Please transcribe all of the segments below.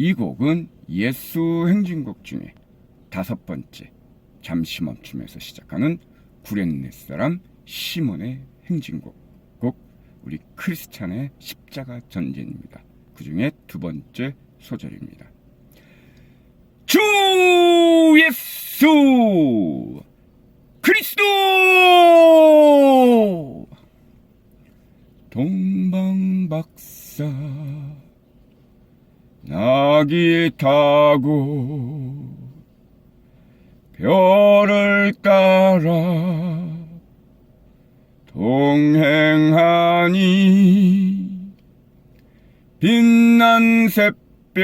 이 곡은 예수 행진곡 중에 다섯 번째 잠시 멈춤에서 시작하는 구렛네 사람 시몬의 행진곡 곡 우리 크리스찬의 십자가 전진입니다. 그 중에 두 번째 소절입니다. 주 예수 그리스도 동방박사 낙이 타고 별을 따라 동행하니 빛난 샛별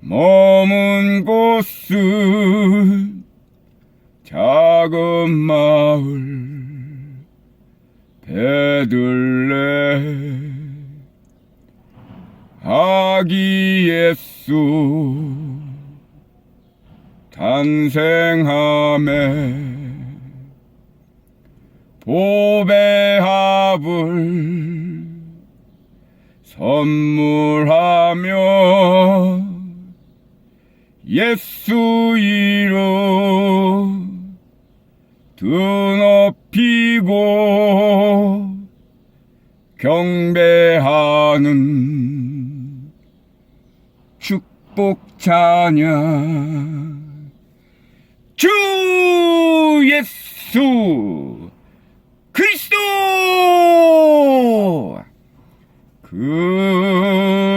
머문 곳은 작은 마을 베들레 아기 예수 탄생함에 보배합을 선물하며 예수 이름 드높이고 경배하는 축복 찬양. 주 예수 그리스도!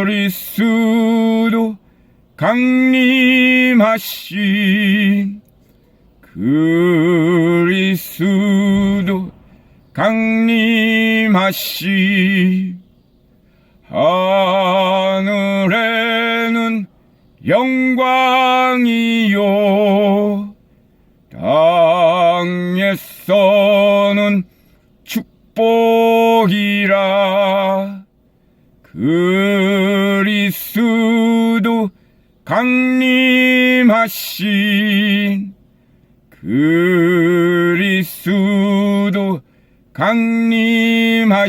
그리스도 강림하신 그리스도 강림하시 하늘에는 영광이요. 땅에서는 축복이라. 그리스도 강림하신 그리스도 강림하시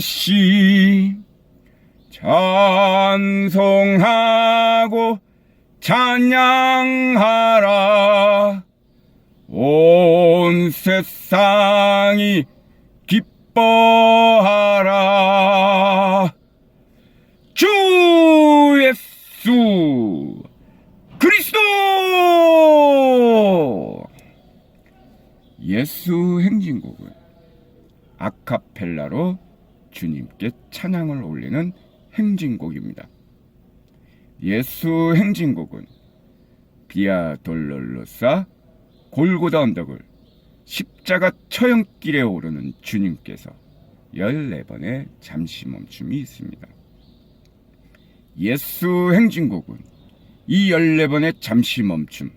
찬송하고 찬양하라. 온 세상이 기뻐하라. 주 예수 그리스도! 예수 행진곡은 아카펠라로 주님께 찬양을 올리는 행진곡입니다. 예수 행진곡은 비아 돌롤로사 골고다 언덕을 십자가 처형길에 오르는 주님께서 14번의 잠시 멈춤이 있습니다. 예수 행진곡은 이 14번의 잠시 멈춤,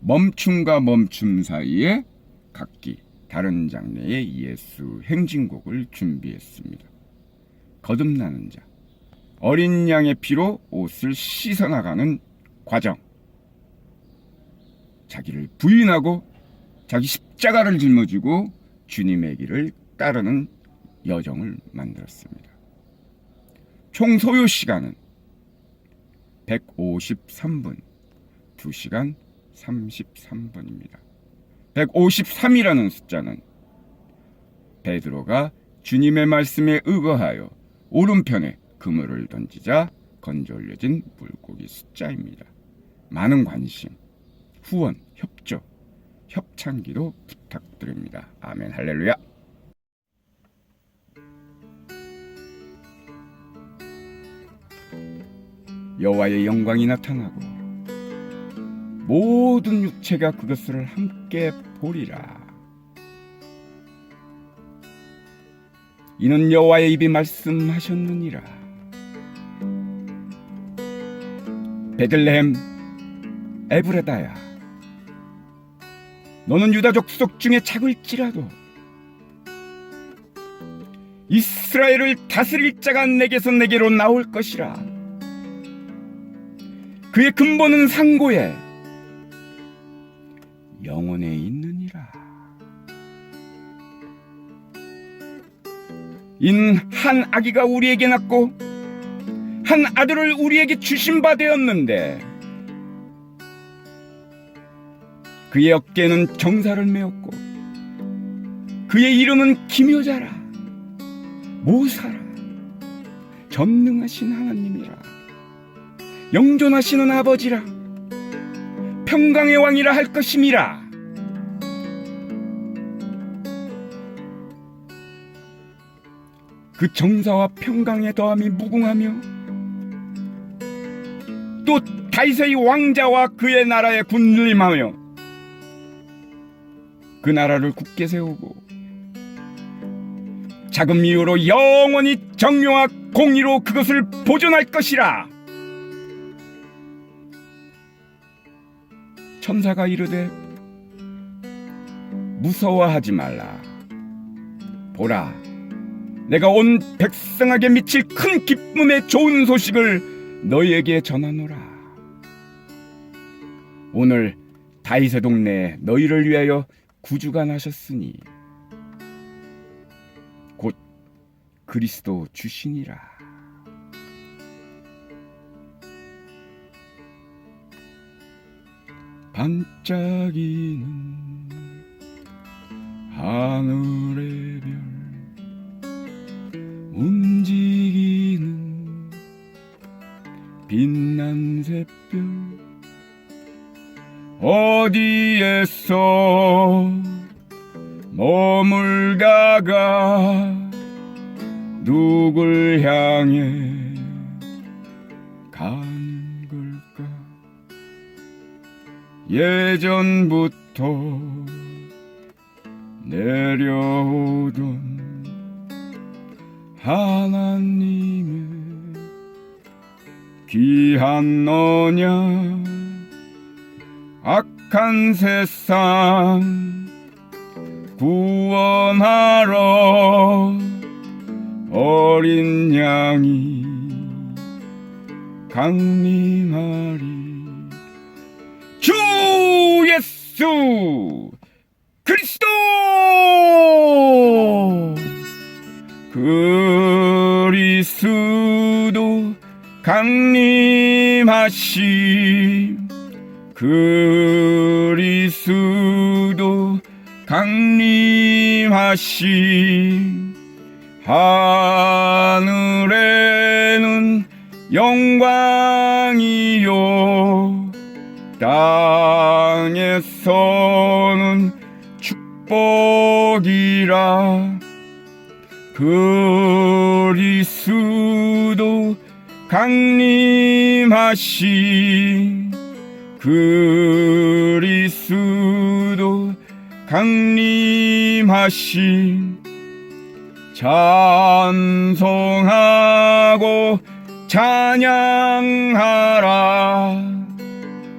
멈춤과 멈춤 사이에 각기 다른 장르의 예수 행진곡을 준비했습니다. 거듭나는 자, 어린 양의 피로 옷을 씻어나가는 과정, 자기를 부인하고 자기 십자가를 짊어지고 주님의 길을 따르는 여정을 만들었습니다. 총 소요 시간은 153분, 2시간 33분입니다. 153이라는 숫자는 베드로가 주님의 말씀에 의거하여 오른편에 그물을 던지자 건져 올려진 물고기 숫자입니다. 많은 관심, 후원, 협조, 협찬기도 부탁드립니다. 아멘 할렐루야. 여호와의 영광이 나타나고 모든 육체가 그것을 함께 보리라. 이는 여호와의 입이 말씀하셨느니라. 베들레헴 에브레다야. 너는 유다족 속 중에 작을지라도 이스라엘을 다스릴 자가 내게서 내게로 나올 것이라. 그의 근본은 상고에 영혼에 있느니라. 인 한 아기가 우리에게 낳고 한 아들을 우리에게 주신 바 되었는데 그의 어깨에는 정사를 메었고 그의 이름은 기묘자라 모사라 전능하신 하나님이라 영존하시는 아버지라 평강의 왕이라 할 것임이라. 그 정사와 평강의 더함이 무궁하며 또 다윗의 왕자와 그의 나라에 군림하며 그 나라를 굳게 세우고 자금 이후로 영원히 정료와 공의로 그것을 보존할 것이라. 천사가 이르되 무서워하지 말라. 보라 내가 온 백성에게 미칠 큰 기쁨의 좋은 소식을 너희에게 전하노라. 오늘 다윗의 동네에 너희를 위하여 구주가 나셨으니 곧 그리스도 주시니라. 반짝이는 하늘의 별 움직이는 빛난 샛별 어디에서 머물다가 누굴 향해 가는 걸까? 예전부터 내려오던 하나님의 귀한 언약 악한 세상 구원하러 어린 양이 강림하리. 주 예수 그리스도! 그리스도 강림하심 그리스도 강림하심 하늘에는 영광이요 땅에서는 축복이라 그리스도 강림하시 그리스도 강림하시 찬송하고 찬양하라.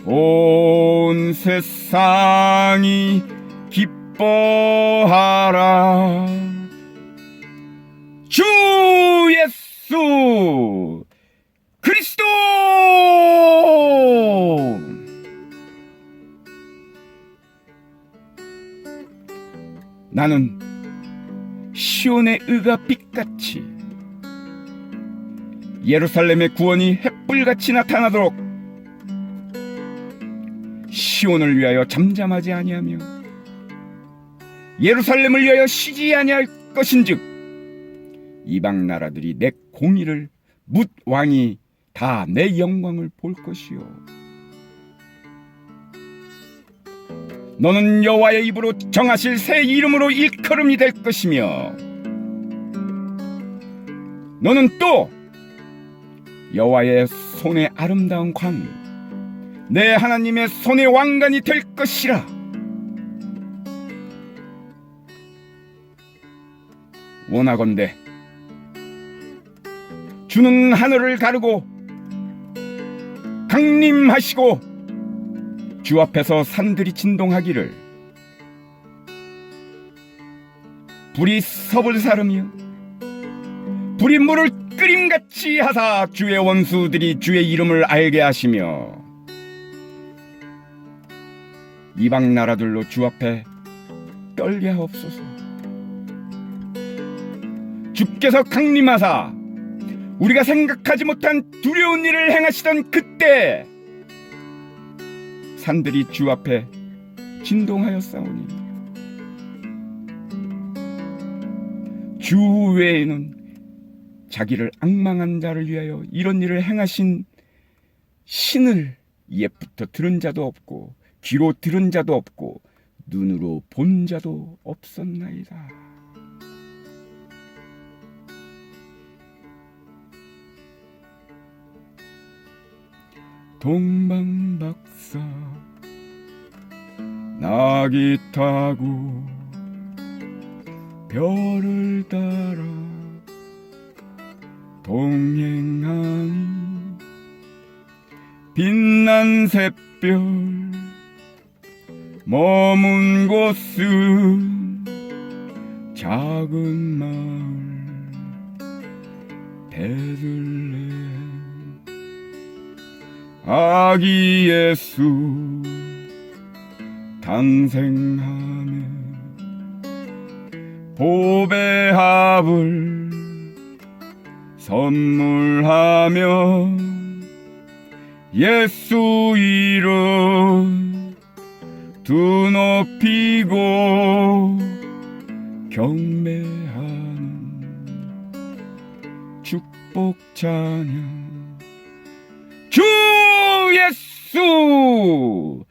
온 세상이 기뻐하라 나는 시온의 의가 빛같이 예루살렘의 구원이 햇불같이 나타나도록 시온을 위하여 잠잠하지 아니하며 예루살렘을 위하여 쉬지 아니할 것인즉 이방 나라들이 내 공의를 묻 왕이 다 내 영광을 볼 것이요 너는 여호와의 입으로 정하실 새 이름으로 일컬음이 될 것이며 너는 또 여호와의 손의 아름다운 광 내 하나님의 손의 왕관이 될 것이라. 원하건대 주는 하늘을 가르고 강림하시고 주 앞에서 산들이 진동하기를. 불이 섭을 사르며 불이 물을 끓임같이 하사 주의 원수들이 주의 이름을 알게 하시며 이방 나라들로 주 앞에 떨게 하옵소서. 주께서 강림하사 우리가 생각하지 못한 두려운 일을 행하시던 그때 산들이 주 앞에 진동하였사오니 주 외에는 자기를 악망한 자를 위하여 이런 일을 행하신 신을 옛부터 들은 자도 없고 귀로 들은 자도 없고 눈으로 본 자도 없었나이다. 동방박사. 나귀 타고 별을 따라 동행하니 빛난 샛별 머문 곳은 작은 마을 베들레 아기 예수 탄생하며 보배합을 선물하며 예수 이름 두 높이고 경배하는 축복 찬양. 주 예수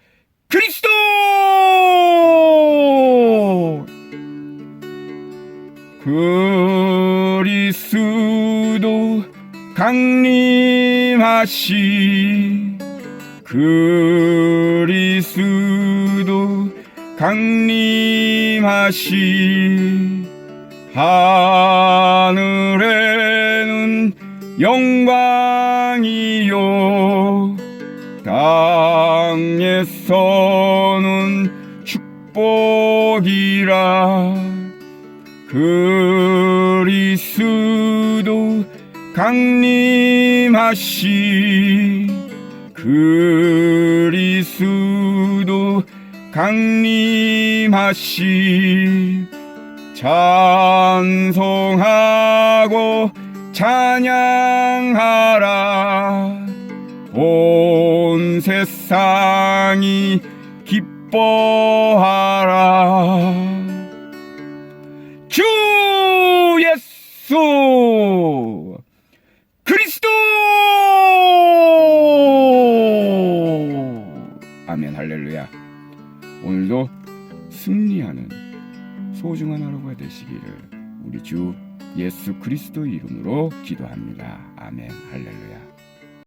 그리스도! 그리스도 강림하시 그리스도 강림하시 하늘에는 영광이요 땅에서는 축복이라 그리스도 강림하시 그리스도 강림하시 찬송하고 찬양하라 온 세상이 기뻐하라. 주 예수 그리스도! 아멘 할렐루야. 오늘도 승리하는 소중한 하루가 되시기를 우리 주 예수 그리스도 이름으로 기도합니다. 아멘 할렐루야